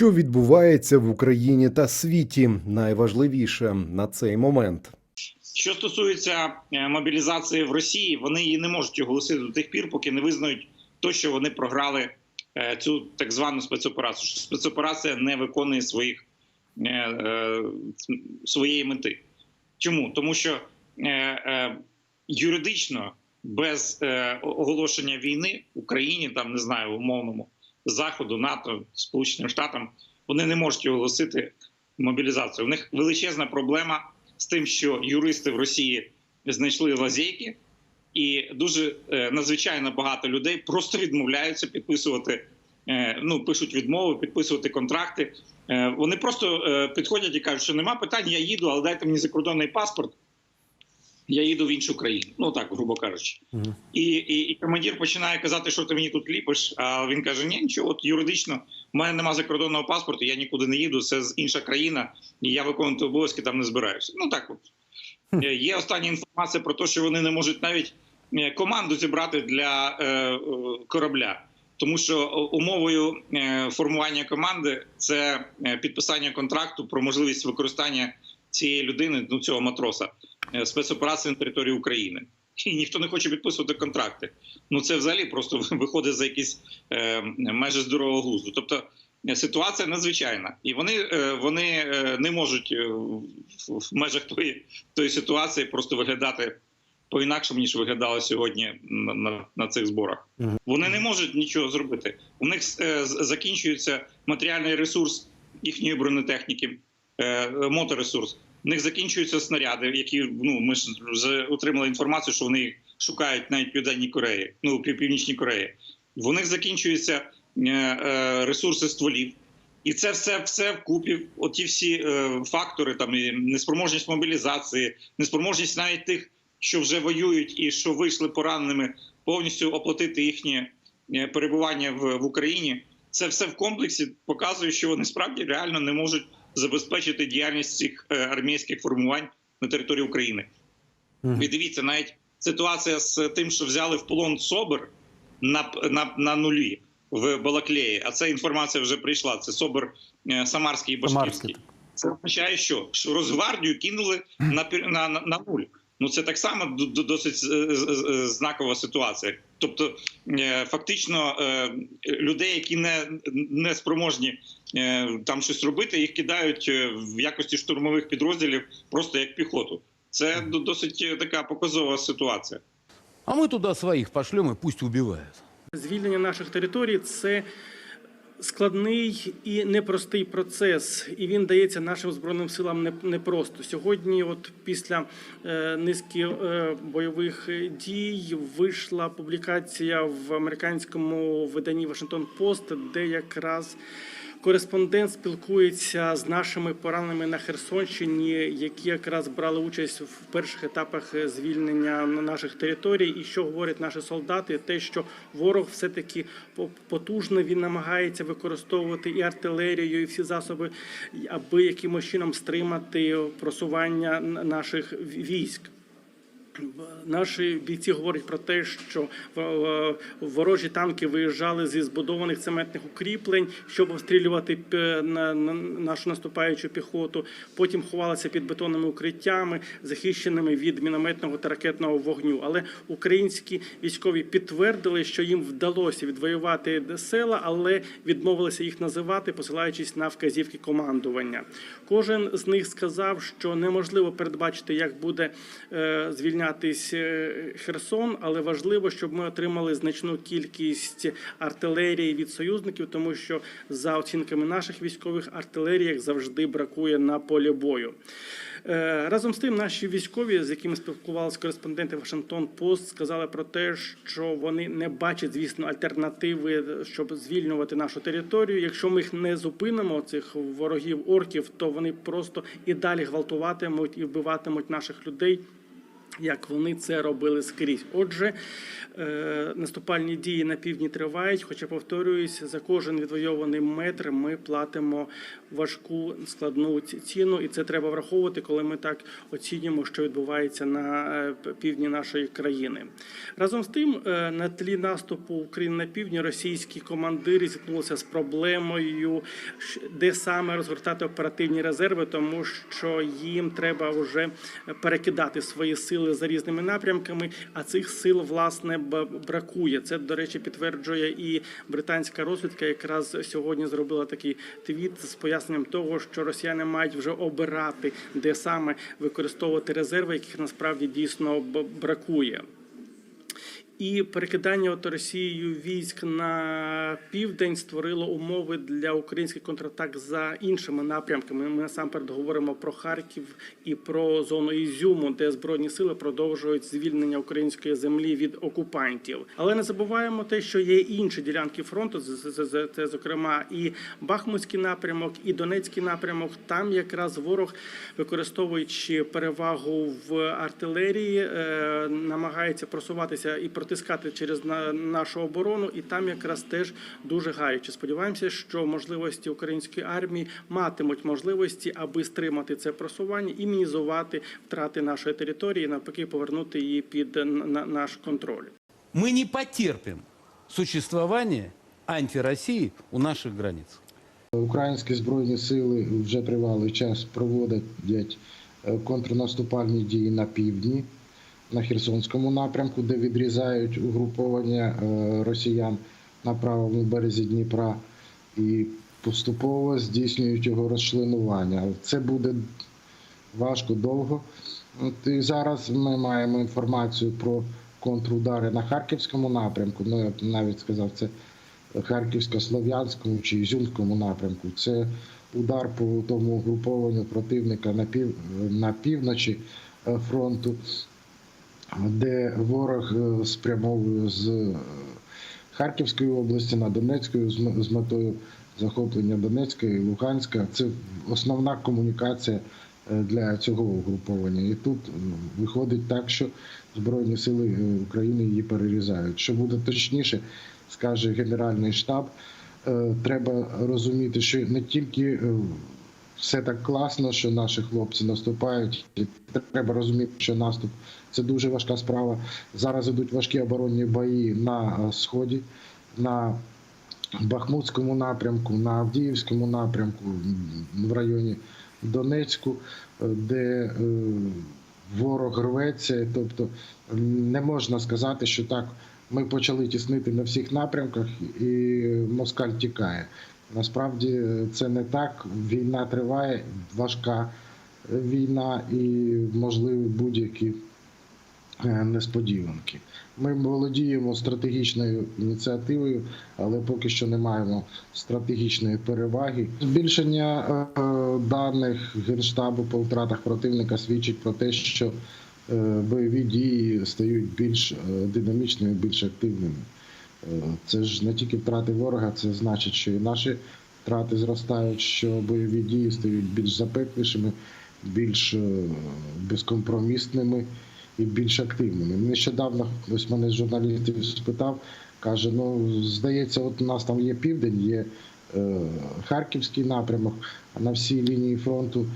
Що відбувається в Україні та світі? Найважливіше на цей момент. Що стосується е, мобілізації в Росії, вони її не можуть оголосити до тих пір, поки не визнають то, що вони програли е, цю так звану спецоперацію. Що спецоперація не виконує своїх е, своєї мети. Чому? Тому що юридично без оголошення війни в Україні, там не знаю, умовному заходу, НАТО, Сполученим Штатам, вони не можуть оголосити мобілізацію. У них величезна проблема з тим, що юристи в Росії знайшли лазейки, і дуже е, надзвичайно багато людей просто відмовляються підписувати. е, Ну, пишуть відмови, підписувати контракти. Е, Вони просто підходять і кажуть, що нема питань, я їду, але дайте мені закордонний паспорт. Я їду в іншу країну. Ну так, грубо кажучи. Мгм. І, і, і командир починає казати, що ти мені тут ліпиш. А він каже: Ні, нічого, от юридично, в мене немає закордонного паспорту, я нікуди не їду, це інша країна, і я виконувати обов'язки там не збираюся. Ну так от. Е, Є остання інформація про те, що вони не можуть навіть е, команду зібрати для е, е, корабля. Тому що умовою формування команди це підписання контракту про можливість використання цієї людини, ну цього матроса, спецоперації на території України. І ніхто не хоче підписувати контракти. Ну це взагалі просто виходить за якісь е, межі здорового глузду. Тобто е, ситуація надзвичайна, і вони, е, вони е, не можуть е, в, в межах тої, тої ситуації просто виглядати по-інакшому, ніж виглядали сьогодні на, на, на цих зборах. Вони не можуть нічого зробити. У них е, закінчується матеріальний ресурс їхньої бронетехніки, е, моторесурс. У них закінчуються снаряди, які ну ми ж вже отримали інформацію, що вони їх шукають навіть в південній Кореї, ну в північній Кореї. В них закінчуються е, е, ресурси стволів. І це все все вкупі, оті всі е, фактори, там і неспроможність мобілізації, неспроможність навіть тих, що вже воюють і що вийшли пораненими, повністю оплатити їхнє е, перебування в, в Україні. Це все в комплексі показує, що вони справді реально не можуть забезпечити діяльність цих е, армійських формувань на території України. Мгм. І дивіться, навіть ситуація з тим, що взяли в полон Собер на, на, на нулі в Балаклеї, а ця інформація вже прийшла. Це СОБР е, Самарський і Башківський. Це означає, що, Росгвардію кинули на, на, на, на нуль. Ну це так само досить знакова ситуація. Тобто, е, фактично, е, людей, які не, не спроможні е, там щось робити, їх кидають в якості штурмових підрозділів просто як піхоту. Це досить така показова ситуація. А мы туда своих пошлем и пусть убивают. Звільнення наших територій це складний і непростий процес, і він дається нашим збройним силам непросто. Сьогодні, от після е, низки е, бойових дій, вийшла публікація в американському виданні Вашингтон Пост, де якраз Кореспондент спілкується з нашими пораненими на Херсонщині, які якраз брали участь в перших етапах звільнення наших територій. І що говорять наші солдати? Те, що ворог все таки потужно він намагається використовувати і артилерію, і всі засоби, аби якимось чином стримати просування наших військ. Наші бійці говорять про те, що е, ворожі танки виїжджали зі збудованих цементних укріплень, щоб обстрілювати на нашу наступаючу піхоту. Потім ховалися під бетонними укриттями, захищеними від мінометного та ракетного вогню. Але українські військові підтвердили, що їм вдалося відвоювати села, але відмовилися їх називати, посилаючись на вказівки командування. Кожен з них сказав, що неможливо передбачити, як буде е, звільнятись е, Херсон, але важливо, щоб ми отримали значну кількість артилерії від союзників, тому що за оцінками наших військових артилерії як завжди бракує на полі бою. Е, Разом з тим, наші військові, з якими спілкувалися кореспонденти Вашингтон Пост, сказали про те, що вони не бачать, звісно, альтернативи, щоб звільнювати нашу територію. Якщо ми їх не зупинимо, цих ворогів орків, то вони просто і далі гвалтуватимуть і вбиватимуть наших людей. Як вони це робили скрізь. Отже, е, наступальні дії на півдні тривають, хоча повторююсь, за кожен відвойований метр ми платимо важку складну ціну, і це треба враховувати, коли ми так оцінюємо, що відбувається на е, півдні нашої країни. Разом з тим, е, на тлі наступу України на півдні російські командири зіткнулися з проблемою, де саме розгортати оперативні резерви, тому що їм треба вже перекидати свої сили за різними напрямками. А цих сил власне бракує. Це до речі підтверджує і британська розвідка. Якраз сьогодні зробила такий твіт з поясненням того, що росіяни мають вже обирати, де саме використовувати резерви, яких насправді дійсно бракує. І перекидання от Росією військ на південь створило умови для українських контратак за іншими напрямками. Ми насамперед говоримо про Харків і про зону Ізюму, де збройні сили продовжують звільнення української землі від окупантів. Але не забуваємо те, що є інші ділянки фронту. Це зокрема і Бахмутський напрямок, і Донецький напрямок. Там якраз ворог, використовуючи перевагу в артилерії, е, намагається просуватися і протискати через на- нашу оборону, і там якраз теж дуже гаряче. Сподіваємося, що можливості української армії матимуть можливості, аби стримати це просування і мінізувати втрати нашої території, навпаки, повернути її під наш контроль. Мы не потерпим существование антироссии у наших границ. Українські збройні сили вже тривалий час проводять е, контрнаступальні дії на півдні, на Херсонському напрямку, де відрізають угруповання е, росіян на правому березі Дніпра і поступово здійснюють його розчленування. Це буде важко довго. От і зараз ми маємо інформацію про контрудари на Харківському напрямку. Ну, я б навіть сказав, це Харківсько-Слов'янському чи Ізюмському напрямку. Це удар по тому угрупованню противника на пів на півночі е, фронту, де ворог е, спрямовує з е, Харківської області на Донецьку з метою захоплення Донецька і Луганська. Це основна комунікація е, для цього угруповання. І тут виходить так, що Збройні сили України її перерізають. Що буде точніше, скаже Генеральний штаб. Треба розуміти, що не тільки все так класно, що наші хлопці наступають. і Треба розуміти, що наступ це дуже важка справа. Зараз ідуть важкі оборонні бої на е, сході, на Бахмутському напрямку, на Авдіївському напрямку, в районі Донецьку, е, де е, ворог рветься. Тобто не можна сказати, що так ми почали тіснити на всіх напрямках, і москаль тікає. Насправді е, це не так. Війна триває, важка е, війна і можливі будь-які е, несподіванки. Ми володіємо стратегічною ініціативою, але поки що не маємо стратегічної переваги. Збільшення е, даних генштабу по втратах противника свідчить про те, що е, бойові дії стають більш е, динамічними, більш активними. Це ж не тільки втрати ворога, це значить, що і наші втрати зростають, що бойові дії стають більш запеклішими, більш е, безкомпромісними і більш активними. Нещодавно ось мене з журналістів спитав, каже: ну здається, от у нас там є південь, є е, Харківський напрямок, а на всій лінії фронту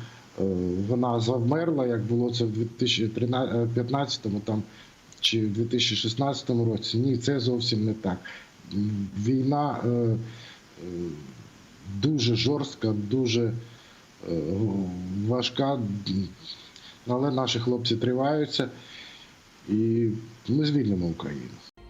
е, вона завмерла, як було це в 2015 там чи в 2016 році. Ні, це зовсім не так. Війна е, е, дуже жорстка, дуже е, важка, але наші хлопці триваються, і ми звільнимо Україну.